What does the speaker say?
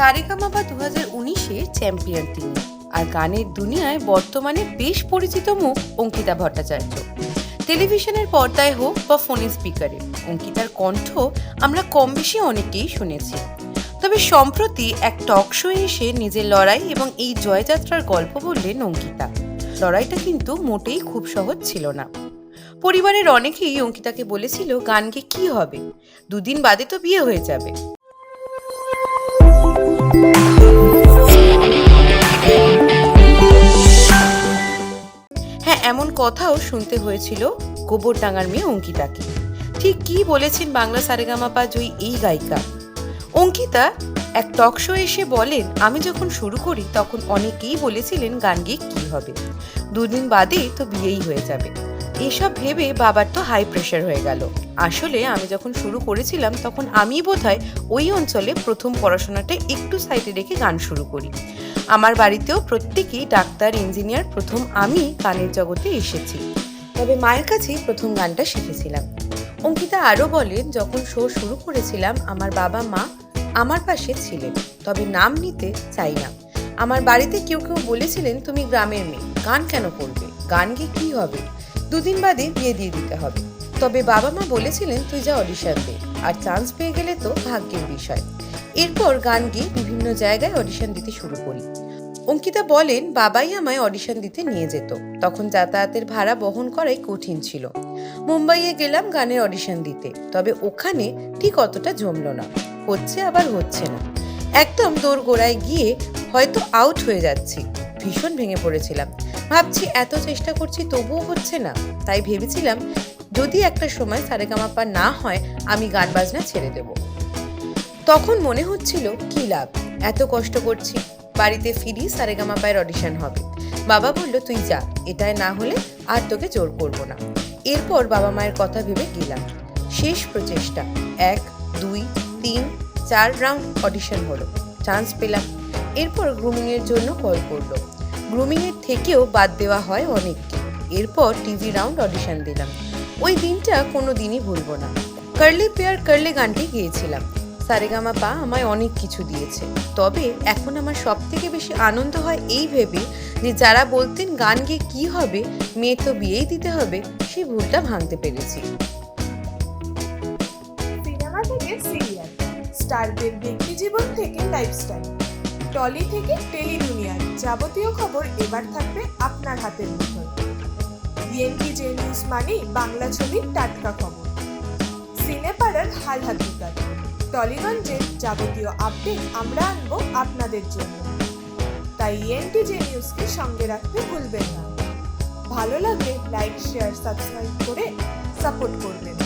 সারেগামাপা দু হাজার উনিশের চ্যাম্পিয়ন তিনি। আর গানের দুনিয়ায় বর্তমানে বেশ পরিচিত মুখ অঙ্কিতা ভট্টাচার্য। টেলিভিশনের পর্দায় হোক বা ফোনের স্পিকারে, অঙ্কিতার কণ্ঠ আমরা কম বেশি অনেকেই শুনেছি। তবে সম্প্রতি এক টক শো এসে নিজের লড়াই এবং এই জয়যাত্রার গল্প বললেন অঙ্কিতা। লড়াইটা কিন্তু মোটেই খুব সহজ ছিল না। পরিবারের অনেকেই অঙ্কিতাকে বলেছিল গান গেয়ে কি হবে? দুদিন বাদে তো বিয়ে হয়ে যাবে। হ্যাঁ এমন কথাও শুনতে হয়েছিল গোবর ডাঙার মেয়ে অঙ্কিতাকে। ঠিক কি বলেছেন বাংলা সারেগামাপা জয়ী এই গায়িকা? অঙ্কিতা, এক টক শো এসে বলেন, আমি যখন শুরু করি, তখন অনেকেই বলেছিলেন গান গেয়ে কী হবে। দুদিন বাদেই তো বিয়েই হয়ে যাবে। এসব ভেবে বাবার তো হাই প্রেশার হয়ে গেল। আসলে আমি যখন শুরু করেছিলাম, তখন আমি বোধহয় ওই অঞ্চলে প্রথম পড়াশোনাটা একটু সাইডে রেখে গান শুরু করি। আমার বাড়িতেও প্রত্যেকেই ডাক্তার ইঞ্জিনিয়ার প্রথম আমি গানের জগতে এসেছি। তবে মায়ের কাছেই প্রথম গানটা শিখেছিলাম। অঙ্কিতা আরও বলেন, যখন শো শুরু করেছিলাম, আমার বাবা মা আমার পাশে ছিলেন, তবে নাম নিতে চাই না। আমার বাড়িতে কেউ কেউ বলেছিলেন, তুমি গ্রামের মেয়ে, গান কেন করবে? গান গিয়ে কী হবে দুদিন বাদে বিয়ে দিয়ে দিতে হবে। তবে বাবা মা বলেছিলেন, তুই যা অডিশন দে। আর চান্স পেয়ে গেলে তো ভাগ্যের বিষয়। এরপর গান গিয়ে বিভিন্ন জায়গায় অডিশন দিতে শুরু করি। অঙ্কিতা বলেন, বাবাই আমায় অডিশন দিতে নিয়ে যেত। তখন যাতায়াতের ভাড়া বহন করাই কঠিন ছিল। মুম্বাইয়ে গেলাম গানের অডিশন দিতে। তবে ওখানে ঠিক অতটা জমলো না। হচ্ছে আবার হচ্ছে না। একদম দৌড় গোড়ায় গিয়ে হয়তো আউট হয়ে যাচ্ছি। ভীষণ ভেঙে পড়েছিলাম। ভাবছি, এত চেষ্টা করছি তবুও হচ্ছে না। তাই ভেবেছিলাম, যদি একটা সময় সারেগামাপা না হয়, আমি গান বাজনা ছেড়ে দেব। তখন মনে হচ্ছিল, কি লাভ? এত কষ্ট করছি, বাড়িতে ফিরি সারেগামাপায়ের অডিশন হবে। বাবা বলল, তুই যা, এটাই না হলে আর তোকে জোর করব না। এরপর বাবা মায়ের কথা ভেবে গেলাম। শেষ প্রচেষ্টা, এক, দুই, তিন, চার রাউন্ড অডিশন হলো। চান্স পেলাম। এরপর গ্রুমিংয়ের জন্য কল করল। গ্রুমিংয়ের থেকেও বাদ দেওয়া হয় অনেককে। এরপর টিভি রাউন্ড অডিশন দিলাম। ওই দিনটা কোনো দিনই ভুলবো না। কার্লি পেয়ার কার্লে গানটি গিয়েছিলাম। সারেগামা পা আমায় অনেক কিছু দিয়েছে। তবে এখন আমার সব থেকে বেশি আনন্দ হয় এই ভেবে যে যারা বলতেন গান গেয়ে কি হবে, মেয়ে তো বিয়েই দিতে হবে, সেই ভুলটা ভাঙতে পেরেছি। সিনেমা থেকে সিরিয়াল। স্টারদের ব্যক্তি জীবন থেকে লাইফস্টাইল। টলি থেকে টেলি দুনিয়ার যাবতীয় খবর এবার থাকবে আপনার হাতের মুঠোয়। ইএনটি জে নিউজ মানেই বাংলা ছবির টাটকা খবর। সিনেপাড়ার হাল হাতিকার টলিগঞ্জের যাবতীয় আপডেট আমরা আনব আপনাদের জন্য। তাই ইএনটি জে নিউজকে সঙ্গে রাখতে ভুলবেন না। ভালো লাগলে লাইক, শেয়ার, সাবস্ক্রাইব করে সাপোর্ট করবেন।